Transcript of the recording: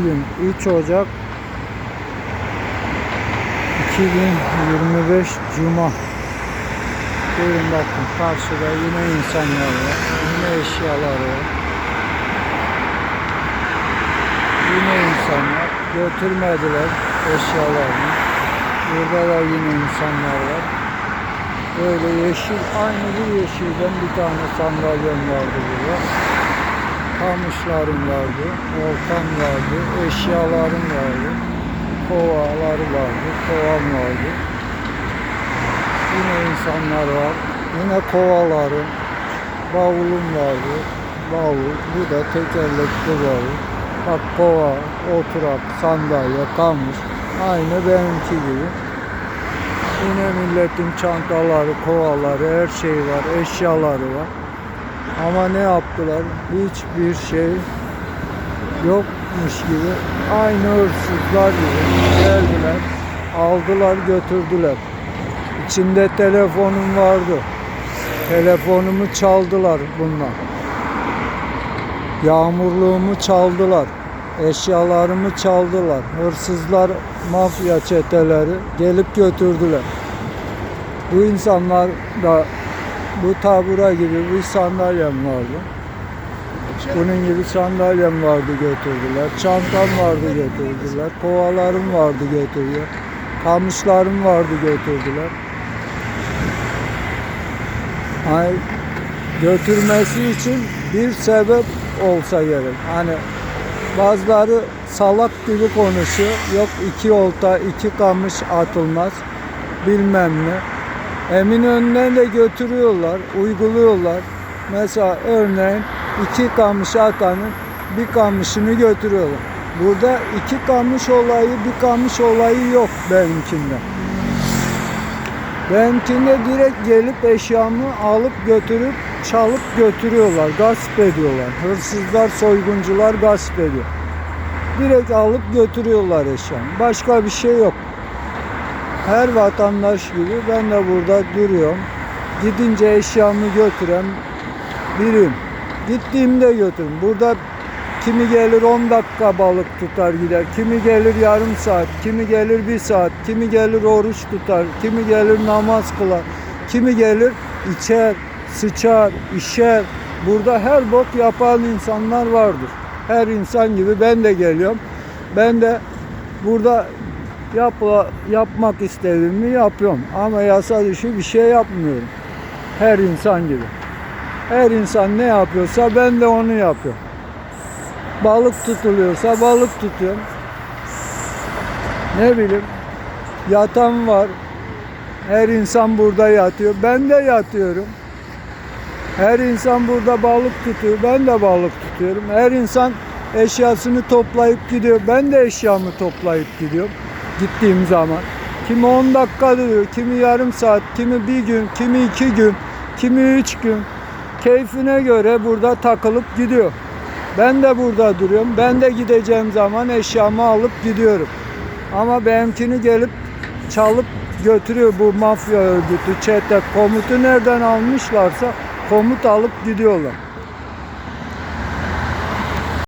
Bugün 3 Ocak 2025 Cuma. Buyurun bakın karşıda yine insanlar var. Yine eşyalar var. Yine insanlar götürmediler eşyalarını. Burada da yine insanlar var. Böyle yeşil, aynı bu yeşilden bir tane sandalyem vardı burada. Kamışlarım vardı, oltam vardı, eşyalarım vardı, kovalar vardı, kovam vardı. Yine insanlar var, yine kovalarım, bavulum vardı, bavul, bu da tekerlekli bavul. Bak kova, oturak, sandalye, kamış, aynı benimki gibi. Yine milletin çantaları, kovaları, her şey var, eşyaları var. Ama ne yaptılar? Hiçbir şey yokmuş gibi aynı hırsızlar gibi geldiler, aldılar, götürdüler. İçinde telefonum vardı. Telefonumu çaldılar bunlar. Yağmurluğumu çaldılar. Eşyalarımı çaldılar. Hırsızlar, mafya çeteleri gelip götürdüler. Bu insanlar da bu tabura gibi bir sandalyem vardı. Bunun gibi sandalyem vardı götürdüler. Çantam vardı götürdüler. Kovalarım vardı götürdüler. Kamışlarım vardı götürdüler. Hani götürmesi için bir sebep olsa gerek. Hani bazıları salak gibi konuşuyor. Yok iki olta, iki kamış atılmaz. Bilmem ne. Eminönü'ne de götürüyorlar, uyguluyorlar. Mesela örneğin iki kamış atanın bir kamışını götürüyorlar. Burada iki kamış olayı, bir kamış olayı yok benimkinde. Benimkinde direkt gelip eşyamı alıp götürüp çalıp götürüyorlar, gasp ediyorlar. Hırsızlar, soyguncular gasp ediyor. Direkt alıp götürüyorlar eşyamı. Başka bir şey yok. Her vatandaş gibi ben de burada duruyorum. Gidince eşyamı götüren biriyim. Gittiğimde götürün. Burada kimi gelir 10 dakika balık tutar gider. Kimi gelir yarım saat, kimi gelir bir saat, kimi gelir oruç tutar, kimi gelir namaz kılar, kimi gelir içer, sıçar, işer. Burada her bok yapan insanlar vardır. Her insan gibi ben de geliyorum. Ben de burada yapla, yapmak istediğimi yapıyorum. Ama yasa dışı bir şey yapmıyorum. Her insan gibi. Her insan ne yapıyorsa ben de onu yapıyorum. Balık tutuluyorsa balık tutuyorum. Ne bileyim yatan var. Her insan burada yatıyor. Ben de yatıyorum. Her insan burada balık tutuyor. Ben de balık tutuyorum. Her insan eşyasını toplayıp gidiyor. Ben de eşyamı toplayıp gidiyorum gittiğim zaman. Kimi 10 dakika duruyor, kimi yarım saat, kimi bir gün, kimi iki gün, kimi üç gün. Keyfine göre burada takılıp gidiyor. Ben de burada duruyorum. Ben de gideceğim zaman eşyamı alıp gidiyorum. Ama benimkini gelip çalıp götürüyor bu mafya örgütü, çete, komutu nereden almışlarsa komut alıp gidiyorlar.